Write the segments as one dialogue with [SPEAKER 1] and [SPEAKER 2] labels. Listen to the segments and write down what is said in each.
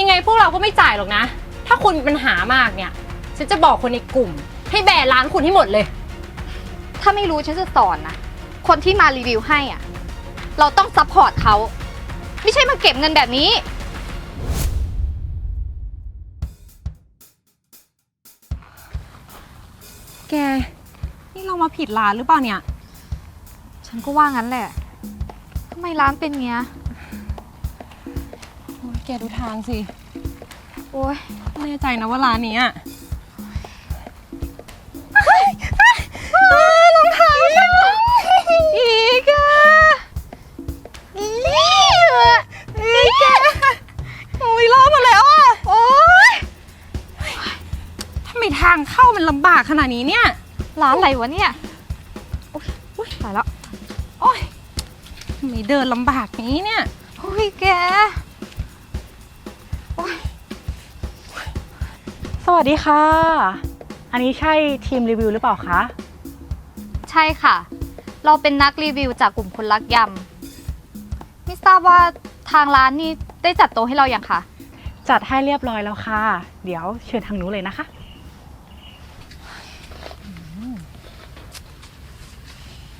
[SPEAKER 1] ยังไงพวกเราก็ไม่จ่ายหรอกนะ ถ้าคุณมีปัญหามากเนี่ย ฉันจะบอกคนในกลุ่ม ให้แบนร้านคุณให้หมดเลย
[SPEAKER 2] ถ้าไม่รู้ฉันจะสอนนะ คนที่มารีวิวให้อะ เราต้องซัพพอร์ตเขา ไม่ใช่มาเก็บเงินแบบนี้
[SPEAKER 1] แก นี่เรามาผิดร้านหรือเปล่าเนี่ย
[SPEAKER 2] ฉันก็ว่างั้นแหละทำไมร้านเป็นเงี้ย
[SPEAKER 1] โอ๊ย แกดูทางสิ
[SPEAKER 2] โอ้ย
[SPEAKER 1] แน่ใจนะว่าร้านนี้อะรองเท้าฉันอีกอะอีกอะโอ้ยรอบมาแล้วอะโอ้ยทำไมทางเข้ามันลำบากขนาดนี้เนี่ย
[SPEAKER 2] ร้านอะไรวะเนี่ย โอ้ยตายแล้ว
[SPEAKER 1] โอ้ยทำไมเดินลำบากนี้เนี่ย
[SPEAKER 2] โอ้ยแก
[SPEAKER 3] สวัสดีค่ะ อันนี้ใช่ทีมรีวิวหรือเปล่าคะ
[SPEAKER 2] ใช่ค่ะ เราเป็นนักรีวิวจากกลุ่มคนรักยำ ไม่ทราบว่าทางร้านนี่ได้จัดโต๊ะให้เราอย่างคะ
[SPEAKER 3] จัดให้เรียบร้อยแล้วค่ะ เดี๋ยวเชิญทางนู้นเลยนะคะ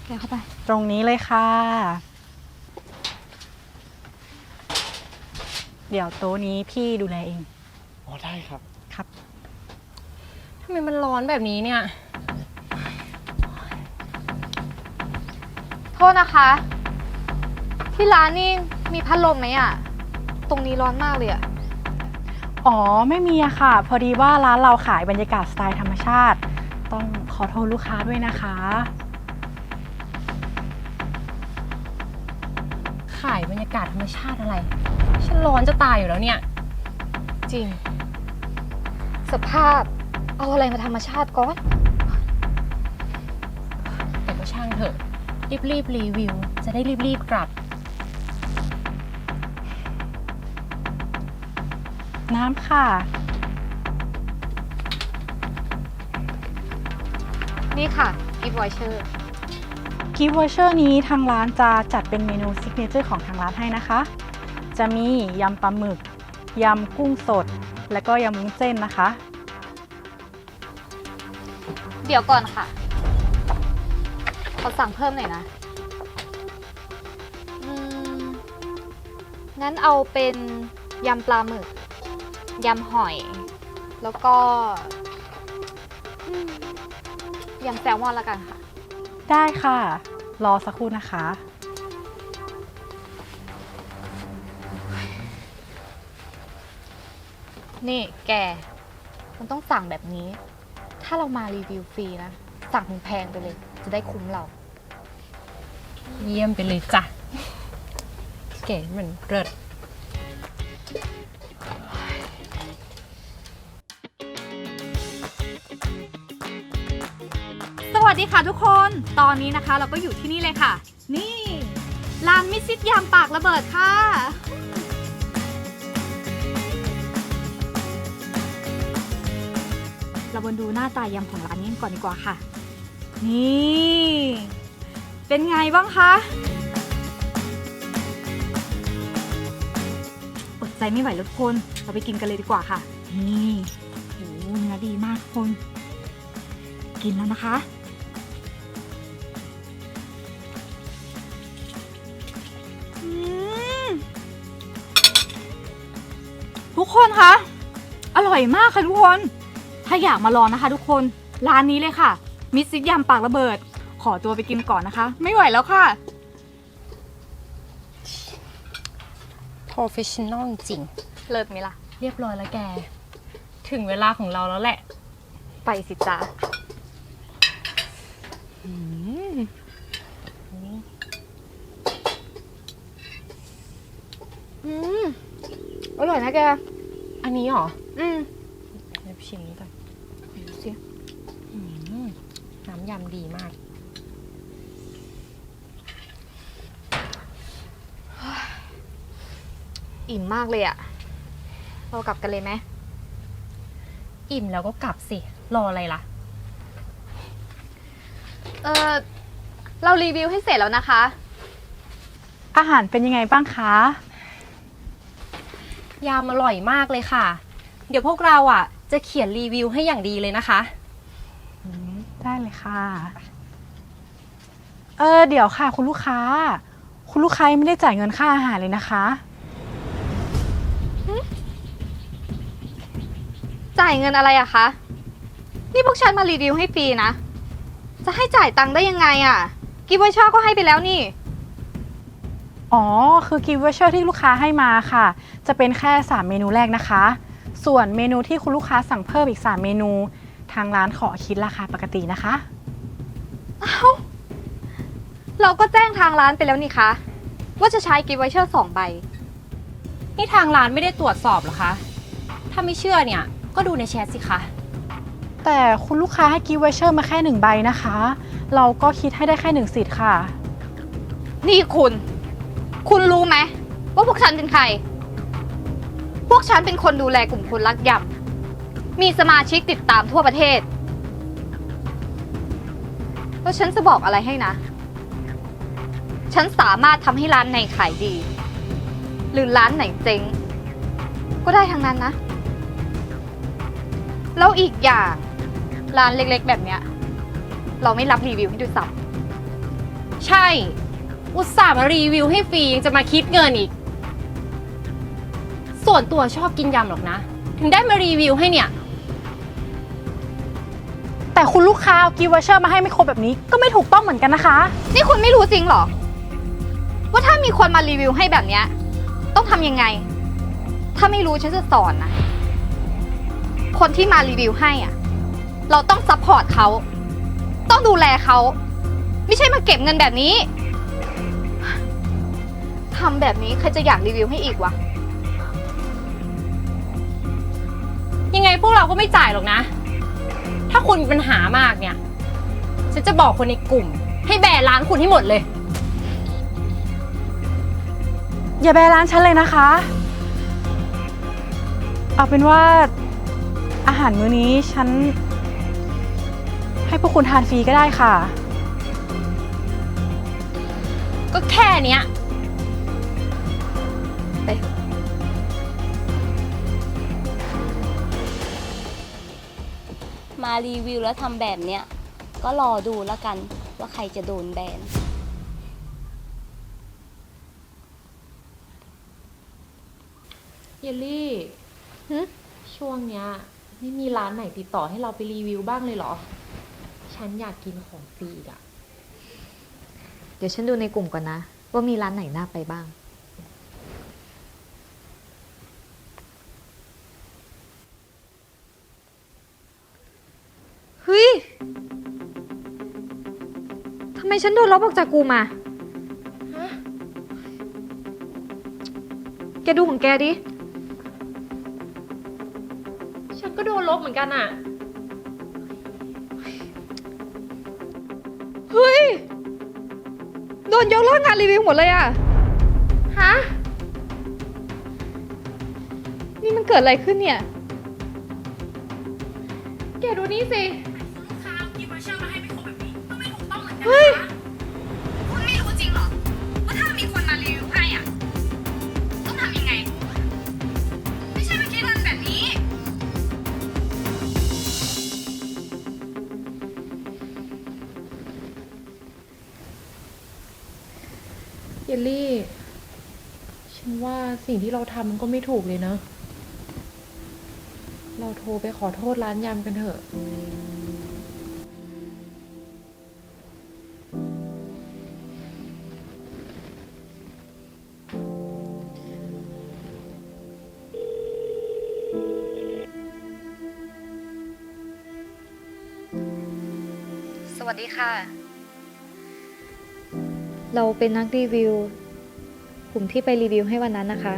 [SPEAKER 2] แกเข้าไป
[SPEAKER 3] ตรงนี้เลยค่ะ เดี๋ยวโต๊ะนี้พี่ดูแลเอง
[SPEAKER 4] อ๋อได้ครับ
[SPEAKER 3] ครับ
[SPEAKER 1] ทำไมมันร้อนแบบนี้เนี่ย
[SPEAKER 2] โทษนะคะ ที่ร้านนี่มีพัดลมไหมอะตรงนี้ร้อนมากเลยอะ
[SPEAKER 3] อ๋อไม่มีอะค่ะ พอดีว่าร้านเราขายบรรยากาศสไตล์ธรรมชาติ ต้องขอโทษลูกค้าด้วยนะคะ
[SPEAKER 1] ขายบรรยากาศธรรมชาติอะไร ฉันร้อนจะตายอยู่แล้วเนี่ย
[SPEAKER 2] จริง สภาพ เอาอะไรมาธรรมชาติก่อน
[SPEAKER 1] แต่ก็ช่างเถอะ รีบรีบๆรีวิว จะได้รีบรีบๆกลับ
[SPEAKER 3] น้ำค่ะ
[SPEAKER 2] นี่ค่ะกิฟต์วอยเชอร์
[SPEAKER 3] กิฟต์วอเชอร์นี้ทางร้านจะจัดเป็นเมนูซิกเนเจอร์ของทางร้านให้นะคะ จะมียำปลาหมึก ยำกุ้งสด และก็ยำมุ้นเส้นนะคะ
[SPEAKER 2] เดี๋ยวก่อนค่ะ ขอสั่งเพิ่มหน่อยนะอืมงั้นเอาเป็นยำปลาหมึก ยำหอย แล้วก็อืมยำแซลมอนละกันค่ะ
[SPEAKER 3] ได้ค่ะ รอสักครู่นะคะ
[SPEAKER 2] นี่แก มันต้องสั่งแบบนี้ ถ้าเรามารีวิวฟรีนะ สั่งแพงๆไปเลย จะได้คุ้มเรา
[SPEAKER 1] เยี่ยมไปเลยจ้ะ เก๋เหมือนเริด
[SPEAKER 2] สวัสดีค่ะทุกคน ตอนนี้นะคะเราก็อยู่ที่นี่เลยค่ะ นี่ ร้านมิสซิสยามปากระเบิดค่ะ เรามาดูหน้าตายำของร้านนี้ก่อนดีกว่าค่ะ นี่ เป็นไงบ้างคะอดใจไม่ไหวแล้วทุกคนเราไปกินกันเลยดีกว่าค่ะ นี่โอ้โหเนื้อดีมากทุกคน กินแล้วนะคะทุกคนคะ อร่อยมากค่ะทุกคน ถ้าอยากมาลองนะคะ ทุกคนร้านนี้เลยค่ะ มิสซิยำปากระเบิด ขอตัวไปกินก่อนนะคะ ไม่ไหวแล้วค่ะ
[SPEAKER 1] professional จริง
[SPEAKER 2] เลิศไหมล่ะ
[SPEAKER 1] ๆเรียบร้อยแล้วแก ถึงเวลาของเราแล้วแหละ
[SPEAKER 2] ไปสิจ้าอืมอร่อยนะแก
[SPEAKER 1] อันนี้เหรอ
[SPEAKER 2] อืม
[SPEAKER 1] เดี๋ยวชิมนี้ก่อน
[SPEAKER 2] ดูสิ
[SPEAKER 1] อืมน้ำยำดีมาก
[SPEAKER 2] อิ่มมากเลยอะเรากลับกันเลยไหม
[SPEAKER 1] อิ่มแล้วก็กลับสิ รออะไรล่ะ
[SPEAKER 2] เออเรารีวิวให้เสร็จแล้วนะคะ
[SPEAKER 3] อาหารเป็นยังไงบ้างคะ
[SPEAKER 1] ยำอร่อยมากเลยค่ะ เดี๋ยวพวกเราอะ จะเขียนรีวิวให้อย่างดีเลยนะคะ
[SPEAKER 3] ได้เลย ค่ะ เออเดี๋ยวค่ะ คุณลูกค้า คุณลูกค้ายังไม่ได้จ่ายเงินค่าอาหารเลยนะคะ
[SPEAKER 2] จ่ายเงินอะไรอะคะ นี่พวกฉันมารีวิวให้ฟรีนะ จะให้จ่ายตังค์ได้ยังไงอะกิฟต์วอเชอร์ก็ให้ไปแล้วนี่
[SPEAKER 3] อ๋อ คือกิฟต์วอเชอร์ที่ลูกค้าให้มาค่ะ จะเป็นแค่ 3 เมนูแรกนะคะ ส่วนเมนูที่คุณลูกค้าสั่งเพิ่มอีก 3 เมนู ทางร้านขอคิดราคาปกตินะคะ
[SPEAKER 2] เราก็แจ้งทางร้านไปแล้วนี่คะ ว่าจะใช้กิฟต์วอเชอร์สองใบ
[SPEAKER 1] นี่ทางร้านไม่ได้ตรวจสอบเหรอคะ ถ้าไม่เชื่อเนี่ย ก็ดูในแชทสิคะ
[SPEAKER 3] แต่คุณลูกค้าให้กิฟต์วอเชอร์มาแค่1ใบนะคะ เราก็คิดให้ได้แค่1สิทธิ์ค่ะ
[SPEAKER 2] นี่คุณ คุณรู้ไหมว่าพวกฉันเป็นใคร พวกฉันเป็นคนดูแลกลุ่มคนรักยำ มีสมาชิกติดตามทั่วประเทศ แล้วฉันจะบอกอะไรให้นะ ฉันสามารถทำให้ร้านไหนขายดี หรือร้านไหนเจ๊ง ก็ได้ทั้งนั้นนะ แล้วอีกอย่าง ร้านเล็กๆแบบเนี้ย เราไม่รับรีวิวให้ด้วยซ้ำ
[SPEAKER 1] ใช่ อุตส่าห์มารีวิวให้ฟรียังจะมาคิดเงินอีก ส่วนตัวชอบกินยำหรอกนะ ถึงได้มารีวิวให้เนี่ย
[SPEAKER 3] แต่คุณลูกค้าเอากิฟต์วอเชอร์มาให้ไม่ครบแบบนี้ ก็ไม่ถูกต้องเหมือนกันนะคะ
[SPEAKER 2] นี่คุณไม่รู้จริงเหรอ ว่าถ้ามีคนมารีวิวให้แบบเนี้ยต้องทำยังไง ถ้าไม่รู้ฉันจะสอนนะ คนที่มารีวิวให้อะ เราต้องซัพพอร์ตเขา ต้องดูแลเขา ไม่ใช่มาเก็บเงินแบบนี้ทำแบบนี้ใครจะอยากรีวิวให้อีกวะ
[SPEAKER 1] ยังไงพวกเราก็ไม่จ่ายหรอกนะ ถ้าคุณมีปัญหามากเนี่ย ฉันจะบอกคนในกลุ่ม ให้แบนร้านคุณให้หมดเลย
[SPEAKER 3] อย่าแบร้านฉันเลยนะคะ เอาเป็นว่าอาหารมื้อนี้ฉัน ให้พวกคุณทานฟรีก็ได้ค่ะ
[SPEAKER 1] ก็แค่เนี้ย
[SPEAKER 5] มารีวิวแล้วทำแบบเนี้ย ก็รอดูแล้วกันว่าใครจะโดนแบน
[SPEAKER 6] เยลลี่
[SPEAKER 2] หึ
[SPEAKER 6] ช่วงเนี้ย ไม่มีร้านไหนติดต่อให้เราไปรีวิวบ้างเลยเหรอ ฉันอยากกินของฟรีอีกอะ
[SPEAKER 2] เดี๋ยวฉันดูในกลุ่มก่อนนะ ว่ามีร้านไหนน่าไปบ้าง มฉันโดนลบออกจากกลุ่มอะแกดูของแกดิ
[SPEAKER 6] ฉันก็โดนลบเหมือนกันอะ
[SPEAKER 2] เฮ้ย โดนยกเลิกงานรีวิวหมดเลยอะ
[SPEAKER 6] ฮะ
[SPEAKER 2] นี่มันเกิดอะไรขึ้นเนี่ย
[SPEAKER 6] แกดูนี่สิ
[SPEAKER 2] เฮ้ย
[SPEAKER 6] ลลี่ ฉันว่าสิ่งที่เราทำมันก็ไม่ถูกเลยเนะ เราโทรไปขอโทษร้านยำกันเถอะ
[SPEAKER 2] สวัสดีค่ะ เราเป็นนักรีวิว กลุ่มที่ไปรีวิวให้วันนั้นนะคะ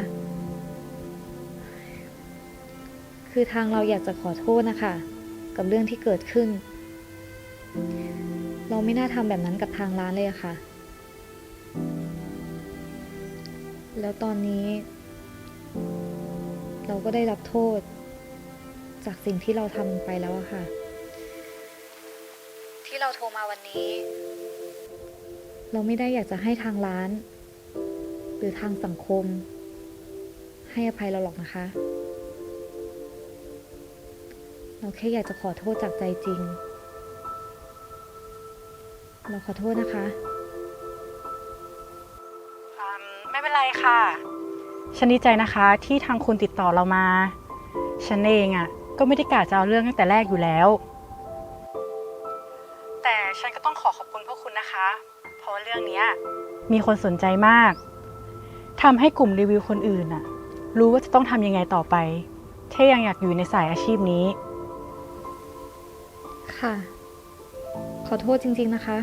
[SPEAKER 2] คือทางเราอยากจะขอโทษนะคะ กับเรื่องที่เกิดขึ้น เราไม่น่าทำแบบนั้นกับทางร้านเลยอะค่ะ แล้วตอนนี้ เราก็ได้รับโทษ จากสิ่งที่เราทำไปแล้วอะค่ะ ที่เราโทรมาวันนี้ เราไม่ได้อยากจะให้ทางร้าน หรือทางสังคม ให้อภัยเราหรอกนะคะ เราแค่อยากจะขอโทษจากใจจริง เราขอโทษนะคะ
[SPEAKER 3] อืมไม่เป็นไรค่ะ ฉันดีใจนะคะที่ทางคุณติดต่อเรามา ฉันเองอะ่ะ ก็ไม่ได้กะจะเอาเรื่องตั้งแต่แรกอยู่แล้ว แต่ฉันก็ต้องขอขอบคุณพวกคุณนะคะ เพราะว่าเรื่องเนี้ยมีคนสนใจมากทำให้กลุ่มรีวิวคนอื่นอะรู้ว่าจะต้องทำยังไงต่อไปถ้ายังอยากอยู่ในสายอาชีพนี้
[SPEAKER 2] ค่ะ ขอโทษจริง ๆนะคะ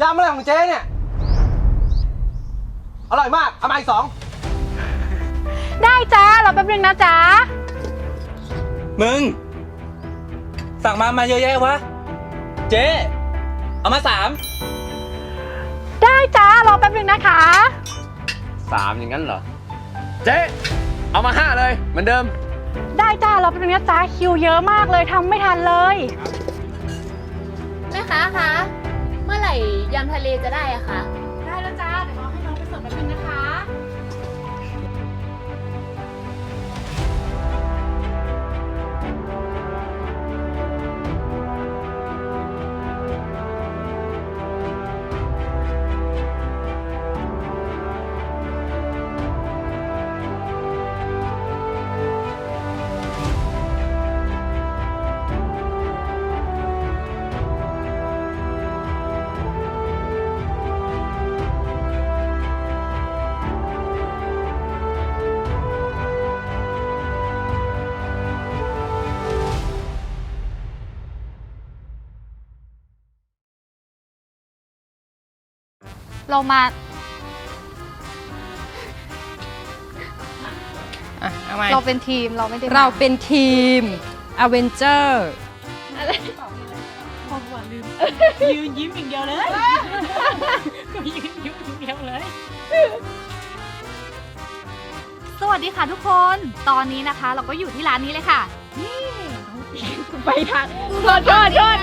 [SPEAKER 7] ยำอะไรของเจ๊เนี่ย อร่อยมากเอามาอีกสอง
[SPEAKER 3] ได้จ้าเราแป๊บนึงนะจ๊ะ
[SPEAKER 8] มึง สั่งมามาเยอะแยะวะ เจ๊เอามาสาม
[SPEAKER 3] ได้จ้ารอแป๊บนึงนะคะ
[SPEAKER 7] สามอย่างนั้นเหรอ เจ๊เอามาห้าเลยเหมือนเดิม
[SPEAKER 3] ได้จ้ารอแป๊บนึงนะจ๊ะคิวเยอะมากเลยทำไม่ทันเลย
[SPEAKER 6] แม่ค้าคะ เมื่อไหร่ยำทะเลจะได้อะ
[SPEAKER 3] คะ
[SPEAKER 2] เรามา
[SPEAKER 4] อะเอาใหม่
[SPEAKER 2] เราเป็นทีมเราไม่ได้ม
[SPEAKER 4] เราเป็นทีมอเวนเจอร์
[SPEAKER 3] ยืนยิ้มอย่างเดียวเลยยืนยิ้มอย่างเดียวเลย
[SPEAKER 2] สวัสดีค่ะทุกคน ตอนนี้นะคะ เราก็อยู่ที่ร้านนี้เลยค่ะ
[SPEAKER 3] ไปทางโทษโทษโทษ